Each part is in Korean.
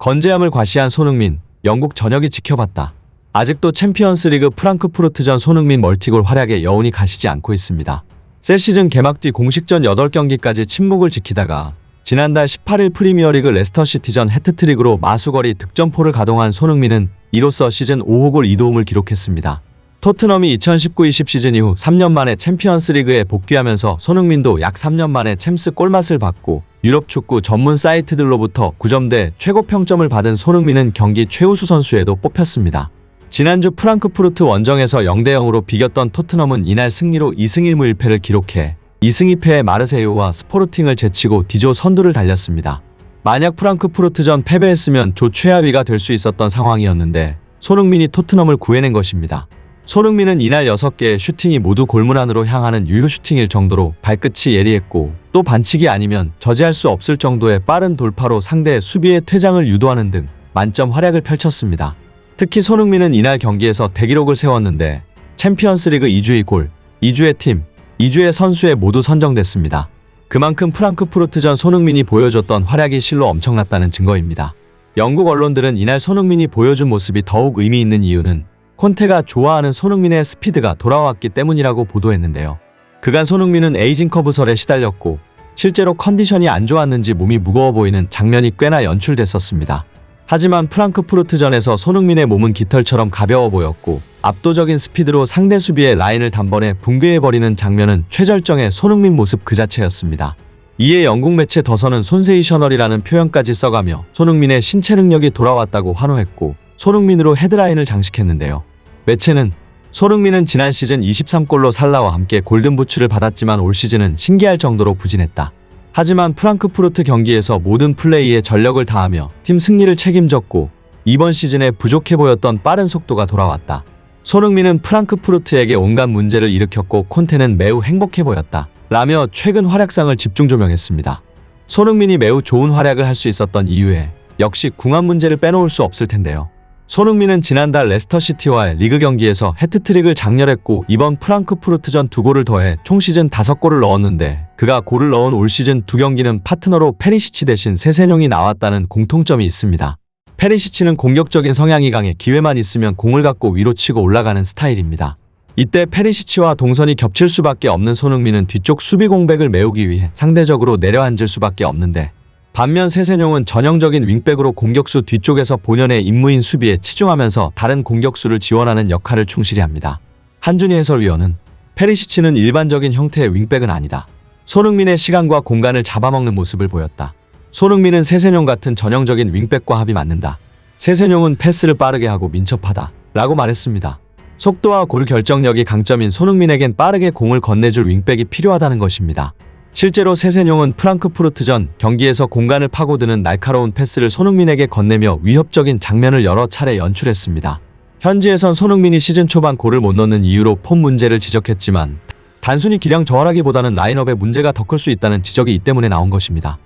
건재함을 과시한 손흥민, 영국 전역이 지켜봤다. 아직도 챔피언스리그 프랑크푸르트전 손흥민 멀티골 활약에 여운이 가시지 않고 있습니다. 새 시즌 개막 뒤 공식전 8경기까지 침묵을 지키다가 지난달 18일 프리미어리그 레스터시티전 해트트릭으로 마수거리 득점포를 가동한 손흥민은 이로써 시즌 5호 골 2도움을 기록했습니다. 토트넘이 2019-20 시즌 이후 3년 만에 챔피언스리그에 복귀하면서 손흥민도 약 3년 만에 챔스 꿀맛을 받고 유럽 축구 전문 사이트들로부터 9점대 최고 평점을 받은 손흥민은 경기 최우수 선수에도 뽑혔습니다. 지난주 프랑크푸르트 원정에서 0대 0으로 비겼던 토트넘은 이날 승리로 2승 1무 1패를 기록해 2승 2패의 마르세유와 스포르팅을 제치고 디조 선두를 달렸습니다. 만약 프랑크푸르트전 패배했으면 조 최하위가 될 수 있었던 상황이었는데 손흥민이 토트넘을 구해낸 것입니다. 손흥민은 이날 6개의 슈팅이 모두 골문 안으로 향하는 유효 슈팅일 정도로 발끝이 예리했고 또 반칙이 아니면 저지할 수 없을 정도의 빠른 돌파로 상대의 수비의 퇴장을 유도하는 등 만점 활약을 펼쳤습니다. 특히 손흥민은 이날 경기에서 대기록을 세웠는데 챔피언스리그 2주의 골, 2주의 팀, 2주의 선수에 모두 선정됐습니다. 그만큼 프랑크푸르트전 손흥민이 보여줬던 활약이 실로 엄청났다는 증거입니다. 영국 언론들은 이날 손흥민이 보여준 모습이 더욱 의미 있는 이유는 콘테가 좋아하는 손흥민의 스피드가 돌아왔기 때문이라고 보도했는데요. 그간 손흥민은 에이징 커브설에 시달렸고 실제로 컨디션이 안 좋았는지 몸이 무거워 보이는 장면이 꽤나 연출됐었습니다. 하지만 프랑크푸르트전에서 손흥민의 몸은 깃털처럼 가벼워 보였고 압도적인 스피드로 상대 수비의 라인을 단번에 붕괴해버리는 장면은 최절정의 손흥민 모습 그 자체였습니다. 이에 영국 매체 더선은 손세이셔널이라는 표현까지 써가며 손흥민의 신체 능력이 돌아왔다고 환호했고 손흥민으로 헤드라인을 장식했는데요. 매체는 손흥민은 지난 시즌 23골로 살라와 함께 골든부츠를 받았지만 올 시즌은 신기할 정도로 부진했다. 하지만 프랑크푸르트 경기에서 모든 플레이에 전력을 다하며 팀 승리를 책임졌고 이번 시즌에 부족해 보였던 빠른 속도가 돌아왔다. 손흥민은 프랑크푸르트에게 온갖 문제를 일으켰고 콘테는 매우 행복해 보였다. 라며 최근 활약상을 집중 조명했습니다. 손흥민이 매우 좋은 활약을 할 수 있었던 이유에 역시 궁합 문제를 빼놓을 수 없을 텐데요. 손흥민은 지난달 레스터시티와의 리그 경기에서 해트트릭을 장렬했고 이번 프랑크푸르트전 두 골을 더해 총 시즌 다섯 골을 넣었는데 그가 골을 넣은 올 시즌 두 경기는 파트너로 페리시치 대신 세세뇽이 나왔다는 공통점이 있습니다. 페리시치는 공격적인 성향이 강해 기회만 있으면 공을 갖고 위로 치고 올라가는 스타일입니다. 이때 페리시치와 동선이 겹칠 수밖에 없는 손흥민은 뒤쪽 수비 공백을 메우기 위해 상대적으로 내려앉을 수밖에 없는데 반면 세세뇽은 전형적인 윙백으로 공격수 뒤쪽에서 본연의 임무인 수비에 치중하면서 다른 공격수를 지원하는 역할을 충실히 합니다. 한준희 해설위원은 페리시치는 일반적인 형태의 윙백은 아니다. 손흥민의 시간과 공간을 잡아먹는 모습을 보였다. 손흥민은 세세뇽 같은 전형적인 윙백과 합이 맞는다. 세세뇽은 패스를 빠르게 하고 민첩하다. 라고 말했습니다. 속도와 골 결정력이 강점인 손흥민에겐 빠르게 공을 건네줄 윙백이 필요하다는 것입니다. 실제로 세세뇽은 프랑크푸르트전 경기에서 공간을 파고드는 날카로운 패스를 손흥민에게 건네며 위협적인 장면을 여러 차례 연출했습니다. 현지에선 손흥민이 시즌 초반 골을 못 넣는 이유로 폼 문제를 지적했지만 단순히 기량 저하라기보다는 라인업에 문제가 더 클 수 있다는 지적이 이 때문에 나온 것입니다.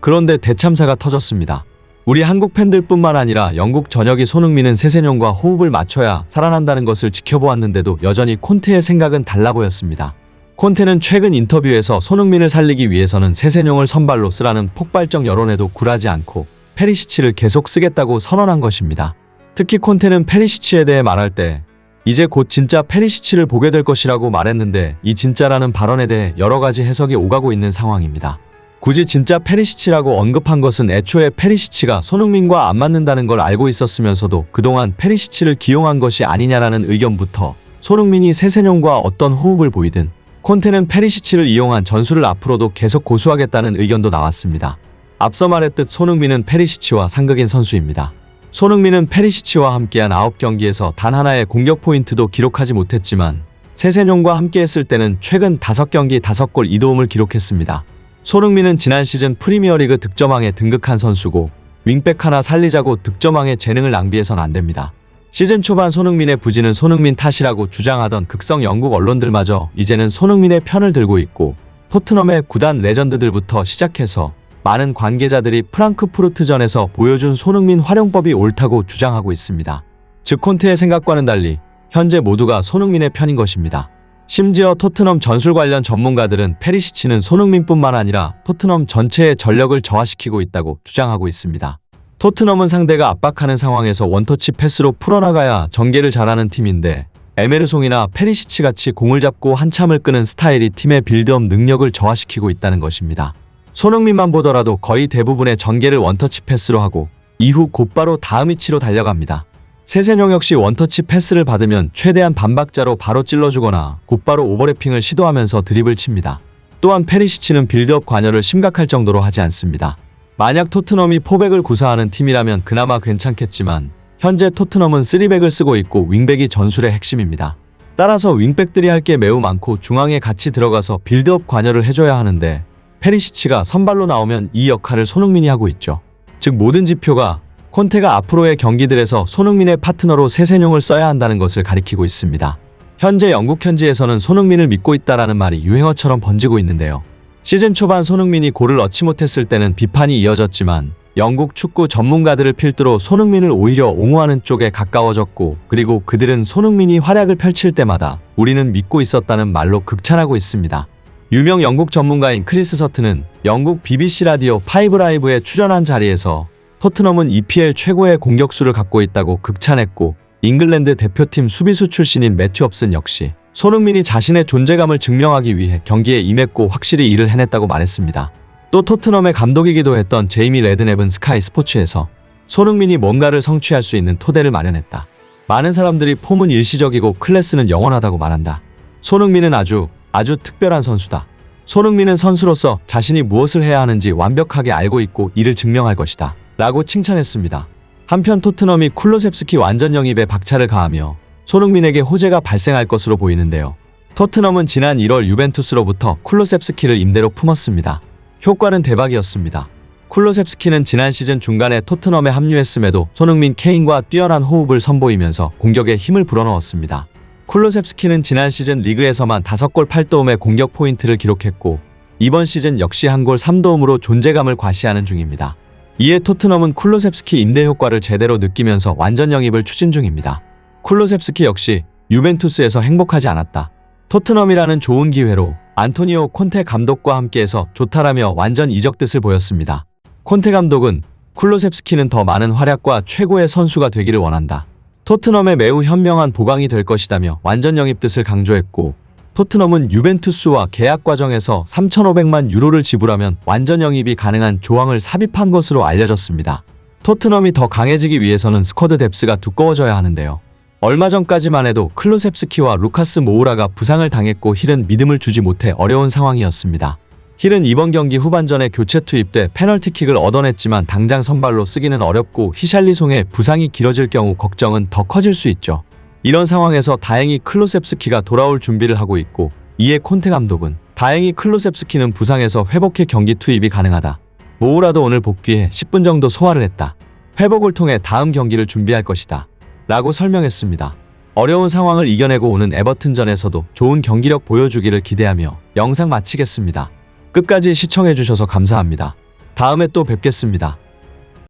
그런데 대참사가 터졌습니다. 우리 한국 팬들뿐만 아니라 영국 전역이 손흥민은 세세뇽과 호흡을 맞춰야 살아난다는 것을 지켜보았는데도 여전히 콘테의 생각은 달라 보였습니다. 콘테는 최근 인터뷰에서 손흥민을 살리기 위해서는 세세뇽을 선발로 쓰라는 폭발적 여론에도 굴하지 않고 페리시치를 계속 쓰겠다고 선언한 것입니다. 특히 콘테는 페리시치에 대해 말할 때 이제 곧 진짜 페리시치를 보게 될 것이라고 말했는데 이 진짜라는 발언에 대해 여러 가지 해석이 오가고 있는 상황입니다. 굳이 진짜 페리시치라고 언급한 것은 애초에 페리시치가 손흥민과 안 맞는다는 걸 알고 있었으면서도 그동안 페리시치를 기용한 것이 아니냐라는 의견부터 손흥민이 세세뇽과 어떤 호흡을 보이든 콘테는 페리시치를 이용한 전술을 앞으로도 계속 고수하겠다는 의견도 나왔습니다. 앞서 말했듯 손흥민은 페리시치와 상극인 선수입니다. 손흥민은 페리시치와 함께한 9경기에서 단 하나의 공격 포인트도 기록하지 못했지만 세세뇽과 함께했을 때는 최근 5경기 5골 2도움을 기록했습니다. 손흥민은 지난 시즌 프리미어리그 득점왕에 등극한 선수고 윙백 하나 살리자고 득점왕의 재능을 낭비해선 안 됩니다. 시즌 초반 손흥민의 부진은 손흥민 탓이라고 주장하던 극성 영국 언론들마저 이제는 손흥민의 편을 들고 있고 토트넘의 구단 레전드들부터 시작해서 많은 관계자들이 프랑크푸르트전에서 보여준 손흥민 활용법이 옳다고 주장하고 있습니다. 즉 콘테의 생각과는 달리 현재 모두가 손흥민의 편인 것입니다. 심지어 토트넘 전술 관련 전문가들은 페리시치는 손흥민뿐만 아니라 토트넘 전체의 전력을 저하시키고 있다고 주장하고 있습니다. 토트넘은 상대가 압박하는 상황에서 원터치 패스로 풀어나가야 전개를 잘하는 팀인데 에메르송이나 페리시치 같이 공을 잡고 한참을 끄는 스타일이 팀의 빌드업 능력을 저하시키고 있다는 것입니다. 손흥민만 보더라도 거의 대부분의 전개를 원터치 패스로 하고 이후 곧바로 다음 위치로 달려갑니다. 세세뇽 역시 원터치 패스를 받으면 최대한 반박자로 바로 찔러주거나 곧바로 오버래핑을 시도하면서 드립을 칩니다. 또한 페리시치는 빌드업 관여를 심각할 정도로 하지 않습니다. 만약 토트넘이 포백을 구사하는 팀이라면 그나마 괜찮겠지만 현재 토트넘은 3백을 쓰고 있고 윙백이 전술의 핵심입니다. 따라서 윙백들이 할 게 매우 많고 중앙에 같이 들어가서 빌드업 관여를 해줘야 하는데 페리시치가 선발로 나오면 이 역할을 손흥민이 하고 있죠. 즉 모든 지표가 콘테가 앞으로의 경기들에서 손흥민의 파트너로 세세뇽을 써야 한다는 것을 가리키고 있습니다. 현재 영국 현지에서는 손흥민을 믿고 있다라는 말이 유행어처럼 번지고 있는데요. 시즌 초반 손흥민이 골을 넣지 못했을 때는 비판이 이어졌지만 영국 축구 전문가들을 필두로 손흥민을 오히려 옹호하는 쪽에 가까워졌고 그리고 그들은 손흥민이 활약을 펼칠 때마다 우리는 믿고 있었다는 말로 극찬하고 있습니다. 유명 영국 전문가인 크리스 서트는 영국 BBC 라디오 파이브 라이브에 출연한 자리에서 토트넘은 EPL 최고의 공격수를 갖고 있다고 극찬했고 잉글랜드 대표팀 수비수 출신인 매튜 업슨 역시 손흥민이 자신의 존재감을 증명하기 위해 경기에 임했고 확실히 일을 해냈다고 말했습니다. 또 토트넘의 감독이기도 했던 제이미 레드넵은 스카이 스포츠에서 손흥민이 뭔가를 성취할 수 있는 토대를 마련했다. 많은 사람들이 폼은 일시적이고 클래스는 영원하다고 말한다. 손흥민은 아주 아주 특별한 선수다. 손흥민은 선수로서 자신이 무엇을 해야 하는지 완벽하게 알고 있고 이를 증명할 것이다. 라고 칭찬했습니다. 한편 토트넘이 쿨로셉스키 완전 영입에 박차를 가하며 손흥민에게 호재가 발생할 것으로 보이는데요. 토트넘은 지난 1월 유벤투스로부터 쿨로셉스키를 임대로 품었습니다. 효과는 대박이었습니다. 쿨로셉스키는 지난 시즌 중간에 토트넘에 합류했음에도 손흥민 케인과 뛰어난 호흡을 선보이면서 공격에 힘을 불어넣었습니다. 쿨로셉스키는 지난 시즌 리그에서만 5골 8도움의 공격 포인트를 기록했고 이번 시즌 역시 한 골 3도움으로 존재감을 과시하는 중입니다. 이에 토트넘은 쿨로셉스키 임대 효과를 제대로 느끼면서 완전 영입을 추진 중입니다. 쿨로셉스키 역시 유벤투스에서 행복하지 않았다. 토트넘이라는 좋은 기회로 안토니오 콘테 감독과 함께해서 좋다라며 완전 이적 뜻을 보였습니다. 콘테 감독은 쿨로셉스키는 더 많은 활약과 최고의 선수가 되기를 원한다. 토트넘의 매우 현명한 보강이 될 것이다며 완전 영입 뜻을 강조했고 토트넘은 유벤투스와 계약 과정에서 3,500만 유로를 지불하면 완전 영입이 가능한 조항을 삽입한 것으로 알려졌습니다. 토트넘이 더 강해지기 위해서는 스쿼드 뎁스가 두꺼워져야 하는데요. 얼마 전까지만 해도 클로셉스키와 루카스 모우라가 부상을 당했고 힐은 믿음을 주지 못해 어려운 상황이었습니다. 힐은 이번 경기 후반전에 교체 투입돼 페널티킥을 얻어냈지만 당장 선발로 쓰기는 어렵고 히샬리송의 부상이 길어질 경우 걱정은 더 커질 수 있죠. 이런 상황에서 다행히 클로셉스키가 돌아올 준비를 하고 있고 이에 콘테 감독은 다행히 클로셉스키는 부상에서 회복해 경기 투입이 가능하다. 모우라도 오늘 복귀해 10분 정도 소화를 했다. 회복을 통해 다음 경기를 준비할 것이다. 라고 설명했습니다. 어려운 상황을 이겨내고 오는 에버튼전에서도 좋은 경기력 보여주기를 기대하며 영상 마치겠습니다. 끝까지 시청해주셔서 감사합니다. 다음에 또 뵙겠습니다.